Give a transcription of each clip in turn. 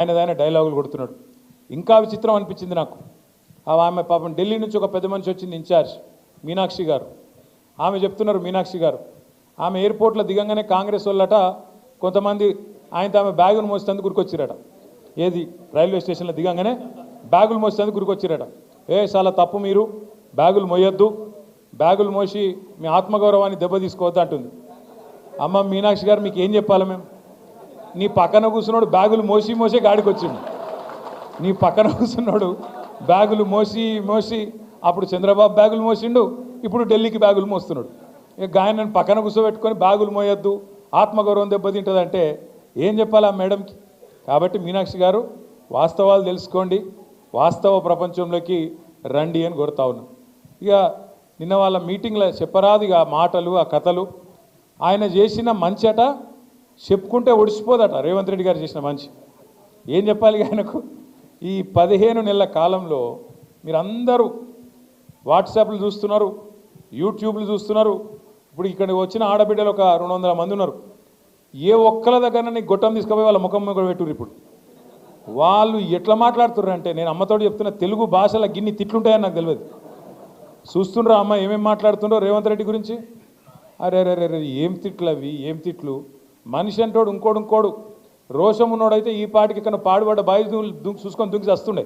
ఆయనదైన డైలాగులు కొడుతున్నాడు. ఇంకా విచిత్రం అనిపించింది నాకు. ఆ ఆమె పాపం ఢిల్లీ నుంచి ఒక పెద్ద మనిషి వచ్చింది ఇన్ఛార్జ్ మీనాక్షి గారు. ఆమె చెప్తున్నారు మీనాక్షి గారు. ఆమె ఎయిర్పోర్ట్లో దిగంగానే కాంగ్రెస్ వాళ్ళట కొంతమంది ఆయనతో ఆమె బ్యాగును మోసేందుకు గురికొచ్చిరట. ఏది? రైల్వే స్టేషన్లో దిగంగానే బ్యాగులు మోసేందుకు గురికొచ్చిరట. ఏ చాలా తప్పు మీరు. బ్యాగులు మోయొద్దు. బ్యాగులు మోసి మీ ఆత్మగౌరవాన్ని దెబ్బతీసుకోవద్దు అంటుంది అమ్మ మీనాక్షి గారు మీకు ఏం చెప్పాలి మేము? నీ పక్కన కూర్చున్నాడు బ్యాగులు మోసి మోసి గాడికి వచ్చిండు. నీ పక్కన కూర్చున్నాడు బ్యాగులు మోసి మోసి అప్పుడు చంద్రబాబు బ్యాగులు మోసిండు ఇప్పుడు ఢిల్లీకి బ్యాగులు మోస్తున్నాడు. ఇక గాయనని పక్కన కూర్చోబెట్టుకొని బ్యాగులు మోయొద్దు ఆత్మగౌరవం దెబ్బతింటుందంటే ఏం చెప్పాలి ఆ మేడంకి? కాబట్టి మీనాక్షి గారు వాస్తవాలు తెలుసుకోండి వాస్తవ ప్రపంచంలోకి రండి అని కోరుతా ఉన్నాం. ఇక నిన్న వాళ్ళ మీటింగ్లో చెప్పరాదు ఇక ఆ మాటలు ఆ కథలు. ఆయన చేసిన మంచి అట చెప్పుకుంటే ఒడిసిపోదట. రేవంత్ రెడ్డి గారు చేసిన మంచి. ఏం చెప్పాలి ఆయనకు? ఈ పదిహేను నెలల కాలంలో మీరందరూ వాట్సాప్లు చూస్తున్నారు యూట్యూబ్లు చూస్తున్నారు. ఇప్పుడు ఇక్కడ వచ్చిన ఆడబిడ్డలు ఒక రెండు వందల మంది ఉన్నారు. ఏ ఒక్కల దగ్గర నీ గొట్టం తీసుకుపోయి వాళ్ళ ముఖం ముఖం పెట్టుర్రు ఇప్పుడు. వాళ్ళు ఎట్లా మాట్లాడుతుర్రు అంటే నేను అమ్మతోటి చెప్తున్న తెలుగు భాషల గిన్ని తిట్లుంటాయని నాకు తెలియదు. చూస్తుండ్రా అమ్మ ఏమేమి మాట్లాడుతుండ్రో రేవంత్ రెడ్డి గురించి? అరే అరే అరే ఏం తిట్లు అవి? ఏం తిట్లు? మనిషి అంటోడు ఇంకోడు ఇంకోడు. రోషం ఉన్నోడైతే ఈ పాటికి ఇక్కడ పాడుబడ్డ బాయి చూసుకొని దుంకి వస్తుండే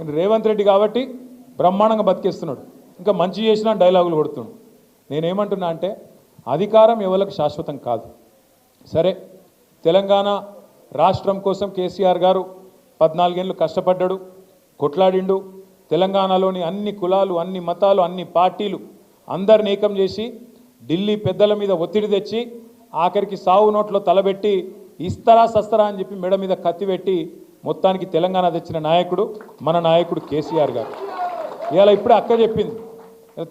కానీ రేవంత్ రెడ్డి కాబట్టి బ్రహ్మాండంగా బతికేస్తున్నాడు. ఇంకా మంచి చేసిన డైలాగులు కొడుతుండు. నేనేమంటున్నా అంటే అధికారం ఎవరికి శాశ్వతం కాదు. సరే తెలంగాణ రాష్ట్రం కోసం కేసీఆర్ గారు పద్నాలుగేళ్ళు కష్టపడ్డాడు కొట్లాడిండు. తెలంగాణలోని అన్ని కులాలు అన్ని మతాలు అన్ని పార్టీలు అందరిని ఏకం చేసి ఢిల్లీ పెద్దల మీద ఒత్తిడి తెచ్చి ఆఖరికి సావు నోట్లో తలబెట్టి ఇస్తరా సస్తరా అని చెప్పి మెడ మీద కత్తి పెట్టి మొత్తానికి తెలంగాణ తెచ్చిన నాయకుడు మన నాయకుడు కేసీఆర్ గారు. ఇవాళ ఇప్పుడే అక్క చెప్పింది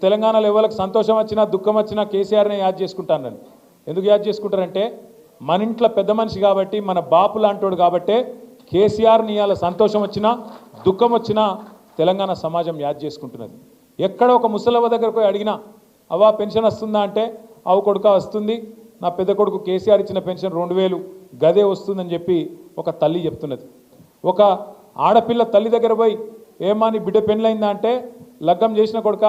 తెలంగాణలో ఎవరికి సంతోషం వచ్చినా దుఃఖం వచ్చినా కేసీఆర్నే యాద్ చేసుకుంటానని. ఎందుకు యాద్ చేసుకుంటారంటే మన ఇంట్లో పెద్ద మనిషి కాబట్టి మన బాపు లాంటోడు కాబట్టే కేసీఆర్ని ఇవాళ సంతోషం వచ్చినా దుఃఖం వచ్చినా తెలంగాణ సమాజం యాద్ చేసుకుంటున్నది. ఎక్కడ ఒక ముసలవ్వ దగ్గరకు అడిగినా అవ్వా పెన్షన్ వస్తుందా? అంటే అవు కొడుక వస్తుంది నా పెద్ద కొడుకు కేసీఆర్ ఇచ్చిన పెన్షన్ రెండు వేలు గదే వస్తుందని చెప్పి ఒక తల్లి చెప్తున్నది. ఒక ఆడపిల్ల తల్లి దగ్గర పోయి ఏమా నీ బిడ్డ పెళ్ళైందా అంటే లగ్గం చేసిన కొడుక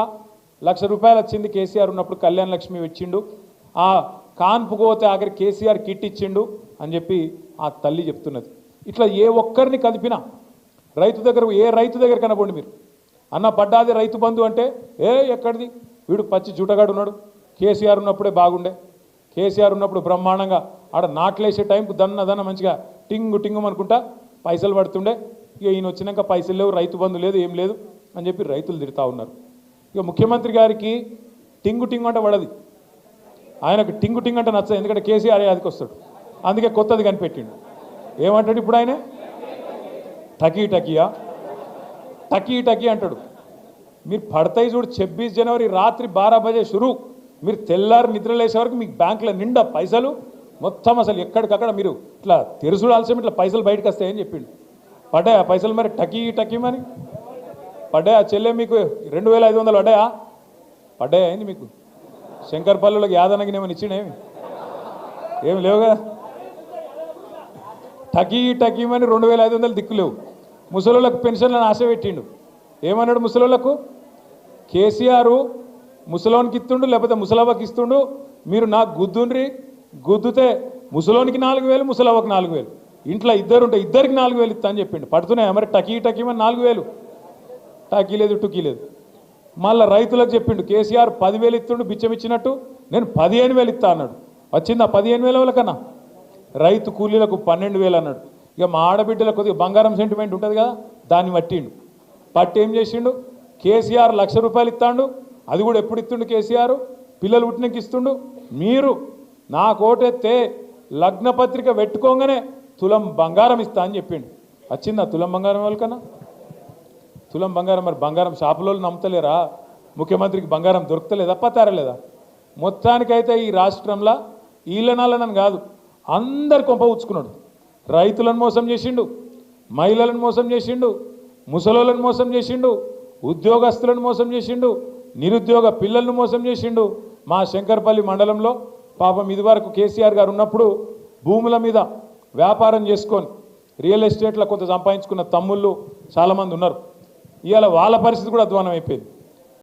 లక్ష రూపాయలు వచ్చింది కేసీఆర్ ఉన్నప్పుడు కళ్యాణ లక్ష్మి ఇచ్చిండు. ఆ కాన్పు పోతే ఆఖరి కేసీఆర్ కిట్ ఇచ్చిండు అని చెప్పి ఆ తల్లి చెప్తున్నది. ఇట్లా ఏ ఒక్కరిని కదిపినా రైతు దగ్గర ఏ రైతు దగ్గర కనపండి మీరు? అన్న పడ్డాది రైతు బంధు అంటే ఏ ఎక్కడిది? వీడు పచ్చి జూటగాడు ఉన్నాడు. కేసీఆర్ ఉన్నప్పుడే బాగుండే. కేసీఆర్ ఉన్నప్పుడు బ్రహ్మాండంగా ఆడ నాట్లేసే టైంకు దన్న దన్న మంచిగా టింగు టింగు అనుకుంటా పైసలు పడుతుండే. ఇక ఈయన వచ్చినాక పైసలు లేవు రైతు బంధు లేదు ఏం లేదు అని చెప్పి రైతులు తిడతా ఉన్నారు. ఇక ముఖ్యమంత్రి గారికి టింగు టింగు అంటే పడది. ఆయనకు టింగు టింగ్ అంటే నచ్చదు ఎందుకంటే కేసీఆర్ అదికి వస్తాడు. అందుకే కొత్తది కనిపెట్టిండు. ఏమంటాడు ఇప్పుడు ఆయన? టకీ టకీయా? టకీ టకీ అంటాడు. మీరు పడతాయి చూడు ఛబ్బీస్ జనవరి రాత్రి బారా బజే షురూ. మీరు తెల్లారి నిద్ర లేసే వరకు మీకు బ్యాంకులో నిండా పైసలు మొత్తం అసలు ఎక్కడికక్కడ మీరు ఇట్లా తెరుసుడాల్సిన ఇట్లా పైసలు బయటకు వస్తాయని చెప్పిండు. పడ్డాయా పైసలు మరి? టకీ టకీ మరి? పడ్డాయా? చెల్లె మీకు రెండు వేల ఐదు వందలు పడ్డాయా? పడ్డాయా ఏంది మీకు? శంకర్పల్లులకు యాదనకి ఏమైనా ఇచ్చినేమి ఏమి? లేవు కదా? టకీ టకీమని రెండు వేల ఐదు వందలు దిక్కులేవు ముసలోళ్ళకు పెన్షన్లను ఆశ పెట్టిండు. ఏమన్నాడు ముసలోళ్ళకు? కేసీఆర్ ముసలోనికి ఇస్తుండు లేకపోతే ముసలవ్వకి ఇస్తుండు మీరు నాకు గుద్దుండ్రి గుద్దుతే ముసలోనికి నాలుగు వేలు ముసలవ్వకి నాలుగు వేలు. ఇంట్లో ఇద్దరు ఉంటే ఇద్దరికి నాలుగు వేలు ఇస్తా అని చెప్పిండు. పడుతున్నాయి మరి? టకీ టకీమని నాలుగు వేలు. టకీ లేదు టుకీ లేదు. మళ్ళీ రైతులకు చెప్పిండు కేసీఆర్ పదివేలు ఇస్తుండు బిచ్చం ఇచ్చినట్టు నేను పదిహేను వేలు ఇస్తా అన్నాడు. వచ్చిందా పదిహేను వేల వాళ్ళకన్నా? రైతు కూలీలకు పన్నెండు వేలు అన్నాడు. ఇక మా ఆడబిడ్డలకు కొద్దిగా బంగారం సెంటిమెంట్ ఉంటుంది కదా దాన్ని పట్టిండు. పట్టి ఏం చేసిండు? కేసీఆర్ లక్ష రూపాయలు ఇస్తాడు అది కూడా ఎప్పుడు ఇస్తుండు కేసీఆర్? పిల్లలు పుట్టినకి ఇస్తుండు? మీరు నా కోటెత్తే లగ్న పత్రిక పెట్టుకోగానే తులం బంగారం ఇస్తా అని చెప్పిండు. వచ్చిందా తులం బంగారం వాళ్ళకన్నా తులం బంగారం మరి బంగారం షాపులో నమ్ముతలేరా? ముఖ్యమంత్రికి బంగారం దొరుకుతలేదా? పత్తారలేదా? మొత్తానికైతే ఈ రాష్ట్రంలో ఈలనాలనని కాదు అందరు కొంప ఉచ్చుకున్నాడు రైతులను మోసం చేసిండు మహిళలను మోసం చేసిండు ముసలోళ్ళను మోసం చేసిండు ఉద్యోగస్తులను మోసం చేసిండు నిరుద్యోగ పిల్లలను మోసం చేసిండు మా శంకర్పల్లి మండలంలో. పాపం ఇది వరకు కేసీఆర్ గారు ఉన్నప్పుడు భూముల మీద వ్యాపారం చేసుకొని రియల్ ఎస్టేట్లో కొంత సంపాదించుకున్న తమ్ముళ్ళు చాలామంది ఉన్నారు. ఇవాళ వాళ్ళ పరిస్థితి కూడా అధ్వానం అయిపోయింది.